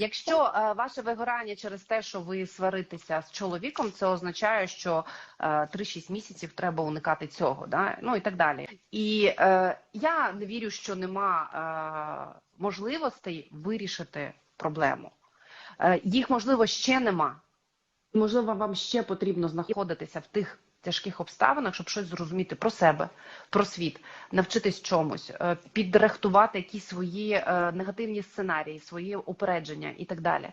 Якщо е, ваше вигорання через те, що ви сваритеся з чоловіком, це означає, що е, 3-6 місяців треба уникати цього, да? ну і так далі. І е, я не вірю, що нема е, можливостей вирішити проблему. Е, їх можливо ще нема. Можливо, вам ще потрібно знаходитися в тих тяжких обставинах, щоб щось зрозуміти про себе, про світ, навчитись чомусь, е, підрихтувати якісь свої е, негативні сценарії, свої упередження і так далі.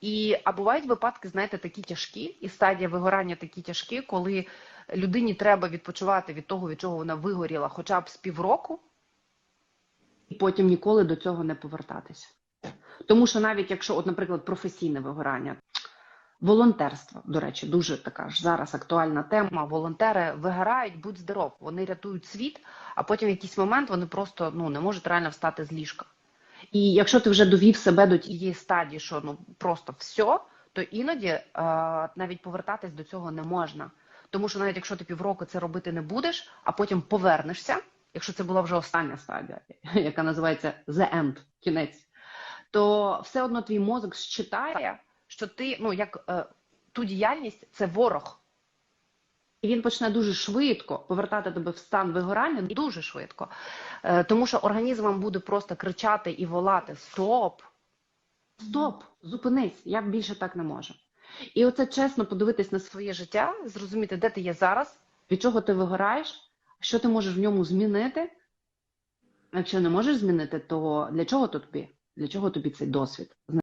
І а бувають випадки, знаєте, такі тяжкі, і стадія вигорання такі тяжкі, коли людині треба відпочивати від того, від чого вона вигоріла, хоча б з півроку, і потім ніколи до цього не повертатися. Тому що навіть якщо, от, наприклад, професійне вигорання, волонтерство, до речі, дуже така ж зараз актуальна тема. Волонтери вигорають, будь здоров, вони рятують світ, а потім в якийсь момент вони просто ну не можуть реально встати з ліжка. І якщо ти вже довів себе до тієї стадії, що ну просто все, то іноді е, навіть повертатись до цього не можна. Тому що навіть якщо ти півроку це робити не будеш, а потім повернешся, якщо це була вже остання стадія, яка називається the end, кінець, то все одно твій мозок считає, що ти, ну як е, ту діяльність це ворог. І він почне дуже швидко повертати тебе в стан вигорання, дуже швидко. Е, тому що організм вам буде просто кричати і волати: Стоп! Стоп! Зупинись! Я більше так не можу. І оце чесно подивитись на своє життя, зрозуміти, де ти є зараз, від чого ти вигораєш, що ти можеш в ньому змінити. Якщо не можеш змінити, то для чого то тобі? Для чого тобі цей досвід?